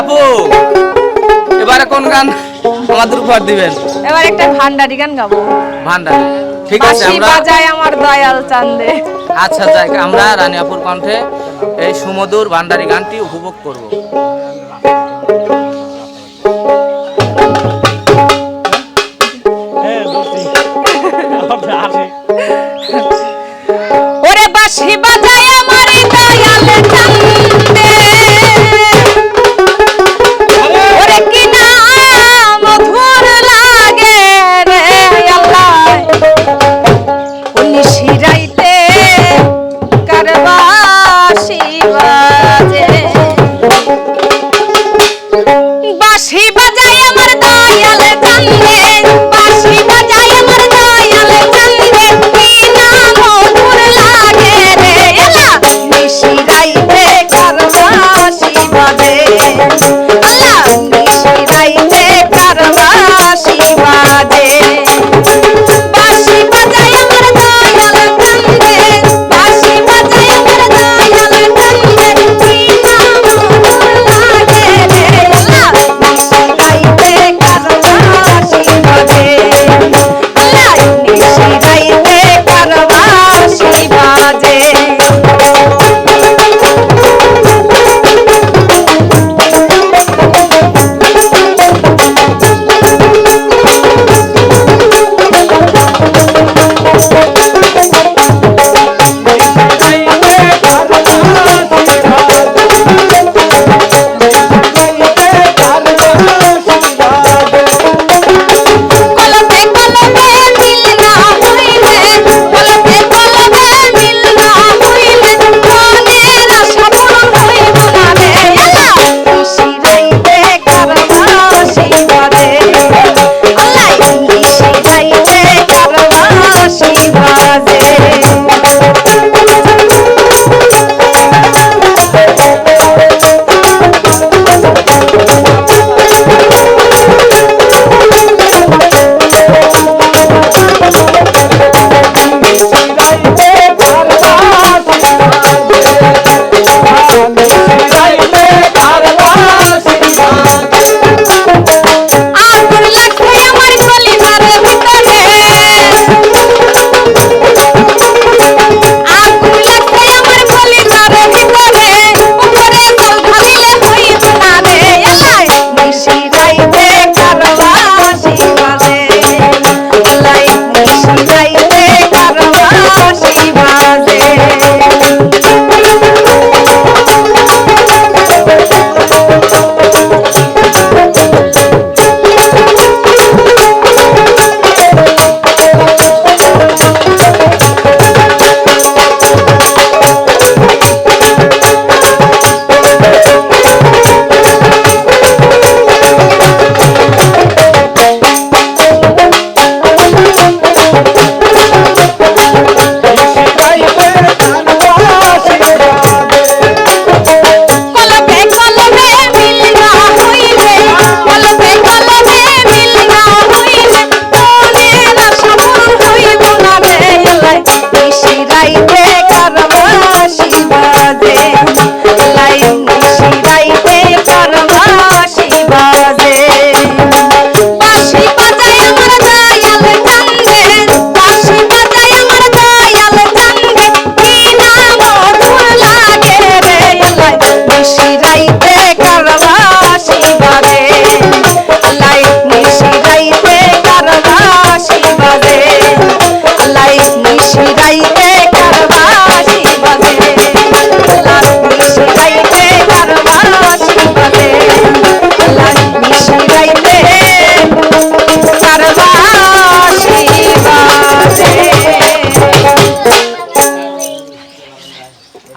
আপু এবারে কোন গান আমাদের উপহার দিবেন? এবার একটা ভান্ডারি গান গাবো। ভান্ডারি ঠিক আছে আমরা বাজায় আমার দয়াল চান্দে। আচ্ছা যাই আমরা রানী রানিয়াপুর কণ্ঠে এই সুমধুর ভান্ডারি গানটি উপভোগ করব। বাঁশি বাজায় আমার দয়াল।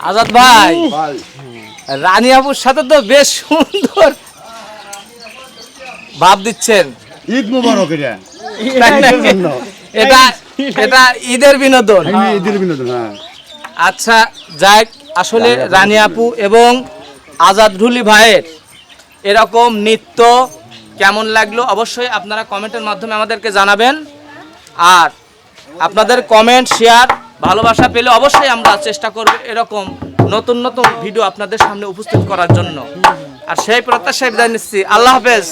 আজাদ ভাই। রানী আপুর সাথে তো বেশ সুন্দর। ভাব দিচ্ছেন। ঈদ মুবারক এটা। এটা এটা ঈদের বিনোদন। ঈদের বিনোদন হ্যাঁ। আচ্ছা যাক আসলে রানী আপু এবং আজাদ রুলি ভাইয়ের এরকম নৃত্য কেমন লাগল অবশ্যই আপনারা কমেন্টের মাধ্যমে আমাদেরকে জানাবেন। আর আপনাদের কমেন্ট শেয়ার ভালোবাসা পেলে অবশ্যই আমরা চেষ্টা করব এরকম নতুন নতুন ভিডিও আপনাদের সামনে উপস্থিত করার জন্য। আর সেই প্রত্যাশায় বিদায় নিচ্ছি। আল্লাহ হাফেজ।